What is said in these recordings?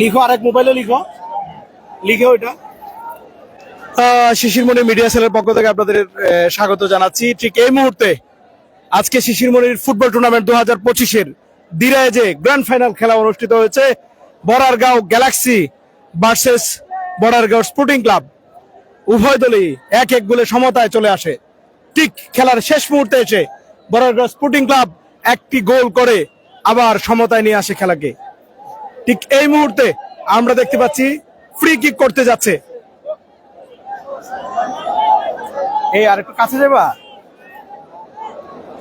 লিখো, আরেক মোবাইলে লিখো। লিখে ওইটা। শিশিরমণি মিডিয়া সেলের পক্ষ থেকে আপনাদের স্বাগত জানাচ্ছি। ঠিক এই মুহূর্তে আজকে শিশিরমণির ফুটবল টুর্নামেন্ট দু হাজার পঁচিশের দিরাজে গ্র্যান্ড ফাইনাল খেলা অনুষ্ঠিত হয়েছে। Borargaon Galaxy versus Bordargaon sporting club উভয় দলই এক এক গোলে সমতায় চলে আসে। ঠিক খেলার শেষ মুহূর্তে এসে বরারগাঁও স্পোর্টিং ক্লাব একটি গোল করে আবার সমতায় নিয়ে আসে খেলাকে। ঠিক এই মুহূর্তে আমরা দেখতে পাচ্ছি ফ্রি কিক করতে যাচ্ছে। এই আর একটু কাছে যাবা?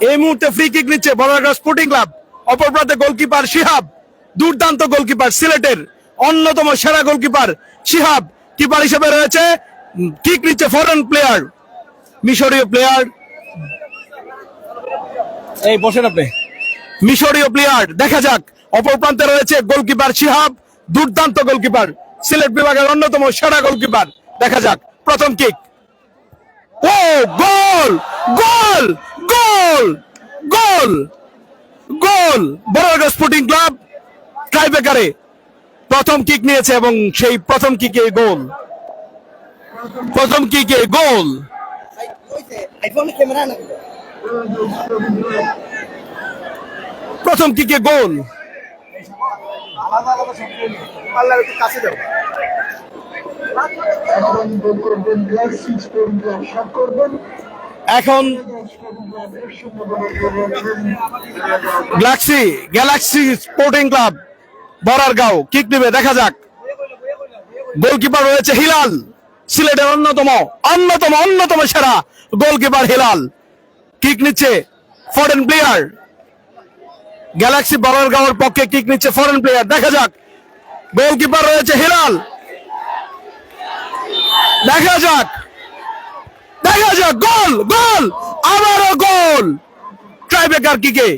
এই মুহূর্তে ফ্রি কিক নিচ্ছে বড়গাঁও স্পোর্টিং ক্লাব অপর প্রান্তে গোলকিপার শিহাব দুর্দান্ত গোলকিপার সিলেটের অন্যতম সেরা গোলকিপার শিহাব। কিপার হিসেবে রয়েছে কিক নিচ্ছে ফরেন প্লেয়ার মিশরীয় প্লেয়ার এই বসেন আপনি। মিশরীয় প্লেয়ার, দেখা যাক। অপর প্রান্তে রয়েছে গোলকিপার শিহাব, দুর্দান্ত গোলকিপার। সিলেট বিভাগের অন্যতম সেরা গোলকিপার, দেখা যাক। প্রথম কিক ও, goal! Goal! Goal! Goal! Goal! Borgaon sporting club টাইব্রেকারে প্রথম কিক নিয়েছে এবং সেই প্রথম কিকে গোল। প্রথম কিকে গোল। আইফোন ক্যামেরা না? প্রথম কিকে গোল? এখন Galaxy Galaxy sporting club Borargaon kick নেবে, দেখা যাক। গোলকিপার রয়েছে হিলাল, সিলেটের অন্যতম অন্যতম অন্যতম সেরা গোলকিপার হিলাল। কিক নিচ্ছে ফরেন প্লেয়ার গ্যালাক্সি বরারগাঁওয়ের পক্ষে কিক নিচ্ছে ফরেন প্লেয়ার দেখা যাক। গোলকিপার রয়েছে হিলাল। দেখা যাক। দেখা যাক। গোল গোল! আবারও গোল! ট্রাইবেকার কিকে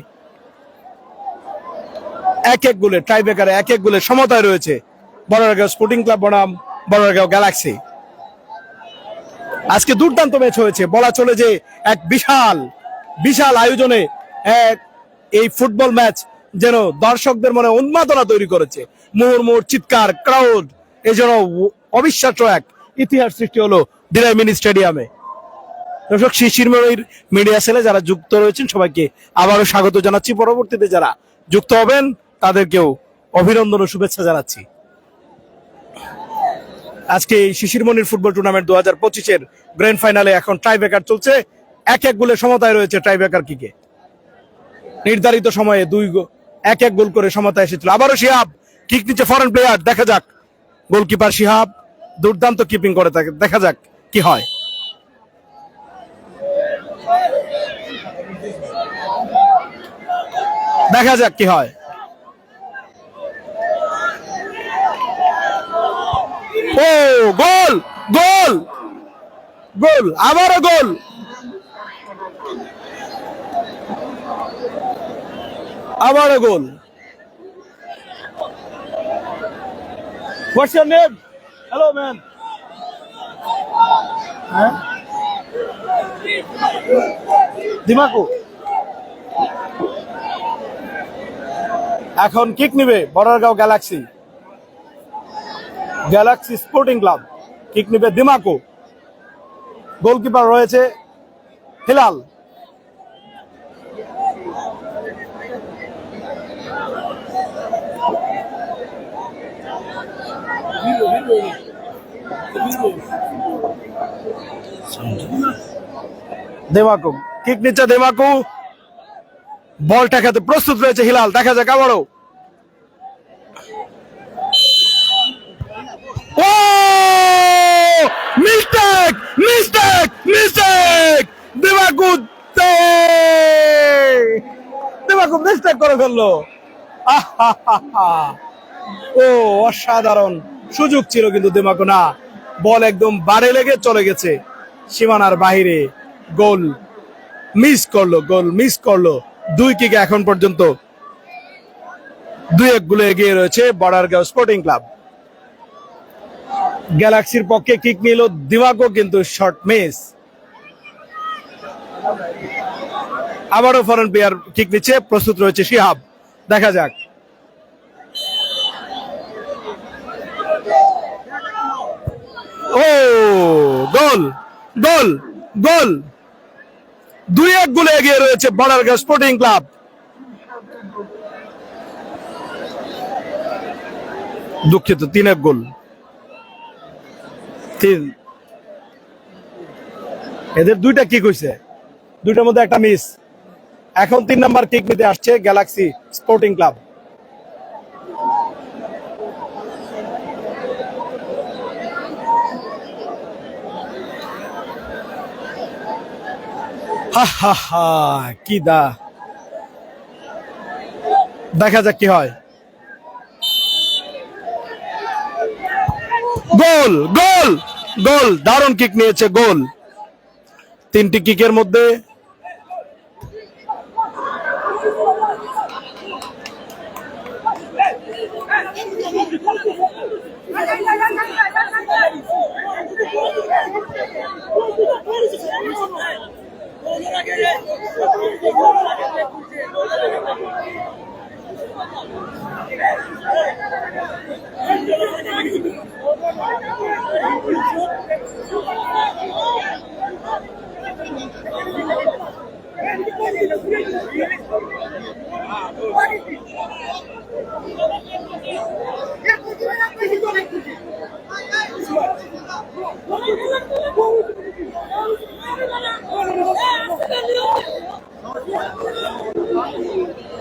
এক এক গোলে ট্রাইবেকারে এক এক গোলে সমতায় রয়েছে বড়ারগাঁও স্পোর্টিং ক্লাব বনাম বড়ারগাঁও গ্যালাক্সি আজকে দুর্দান্ত ম্যাচ হয়েছে। বলা চলে যে এক বিশাল বিশাল আয়োজনে এক এই ফুটবল ম্যাচ যেন দর্শকদের মনে উন্মাদনা তৈরি করেছে। মুহুর মুহুর চিৎকার ক্রাউড এই যেন অবিশ্বাস্য এক ইতিহাস সৃষ্টি হলো দিরাই মিনি স্টেডিয়ামে। দর্শক শিশির মনির মিডিয়া সেলে যারা যুক্ত রয়েছেন, সবাইকে আবারও স্বাগত জানাচ্ছি। পরবর্তীতে যারা যুক্ত হবেন, তাদেরকেও অভিনন্দন ও শুভেচ্ছা জানাচ্ছি। আজকে এই শিশির মনির ফুটবল টুর্নামেন্ট দু হাজার পঁচিশের গ্র্যান্ড ফাইনালে এখন টাইব্রেকার চলছে। এক এক গোলে সমতায় রয়েছে টাইব্রেকার কিকে নির্ধারিত সময়ে দুই এক এক গোল করে সমতায় এসেছিল। আবারও শিহাব কিক নিচ্ছে ফরেন প্লেয়ার দেখা যাক। গোলকিপার শিহাব দুর্দান্ত কিপিং করে থাকে, দেখা যাক কি হয়। দেখা যাক কি হয়। ও, গোল গোল গোল, আবারও গোল। আবারও গোল। What's your name? Hello, man. হ্যাঁ দিমাকু এখন কিক নিবে Borargaon Galaxy Galaxy Sporting Club kick নিবে দিমাকু গোলকিপার রয়েছে হিলাল দেমাকু কিক নিচ্ছে দেমাকু বলটা খেতে প্রস্তুত রয়েছে হিলাল, দেখা যাক আবারও। ও! মিস্টেক মিস্টেক মিস্টেক দেমাকু দেমাকু মিস্টেক করে ফেলল। ও, অসাধারণ। সুযোগ ছিল কিন্তু দেমাকু না বল একদম বাড়ে লেগে চলে গেছে। সীমানার বাহিরে গোল মিস করল, গোল মিস করল। দুই কিকে এখন পর্যন্ত দুই একগুলো এগিয়ে রয়েছে বর্ডারগাঁও স্পোর্টিং ক্লাব গ্যালাক্সির পক্ষে কিক নিল দিমাগও কিন্তু শর্ট মিস আবারও ফরেন প্লেয়ার কিক নিচ্ছে, প্রস্তুত রয়েছে শিহাব। দেখা যাক। ও, গোল গোল গোল। দুই এক গোলে এগিয়ে রয়েছে বর্ডারগাঁও স্পোর্টিং ক্লাব দুঃখিত, তিন এক গোল। তিন। এদের দুইটা কিক হয়েছে দুইটার মধ্যে একটা মিস এখন তিন নাম্বার কিক নিতে আসছে গ্যালাক্সি স্পোর্টিং ক্লাব হা হা হা কি দা। দেখা যাক কি হয়। গোল গোল গোল। দারুণ কিক নিয়েছে, গোল। তিনটি কিকের মধ্যে What is it?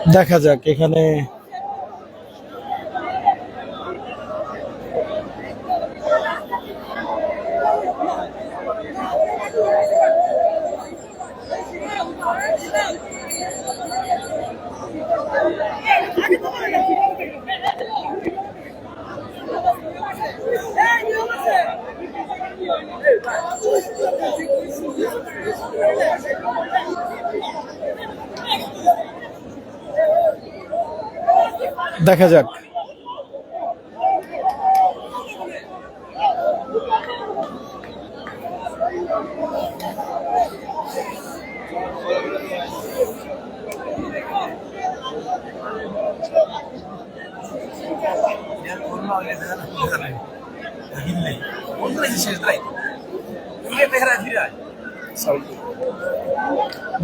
দেখা যাক এখানে দেখা যাক।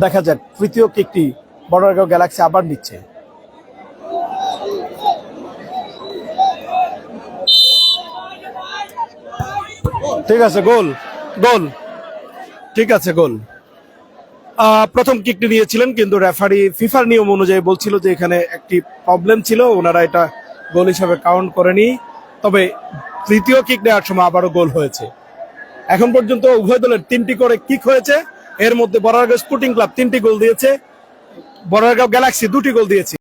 দেখা যাক তৃতীয় কিকটি বর্ডারগাঁও গ্যালাক্সি আবার নিচ্ছে। ঠিক আছে, গোল। গোল। ঠিক আছে, গোল। প্রথম কিকটি নিয়েছিলেন, কিন্তু রেফারি ফিফার নিয়ম অনুযায়ী বলছিল যে এখানে একটি প্রবলেম ছিল, ওনারা এটা গোল হিসাবে কাউন্ট করেনি। তবে তৃতীয় কিক নেওয়ার সময় আবারও গোল হয়েছে। এখন পর্যন্ত উভয় দলের তিনটি করে কিক হয়েছে। এর মধ্যে বরারগাঁও স্পোর্টিং ক্লাব তিনটি গোল দিয়েছে। বরারগাঁও গ্যালাক্সি দুটি গোল দিয়েছে।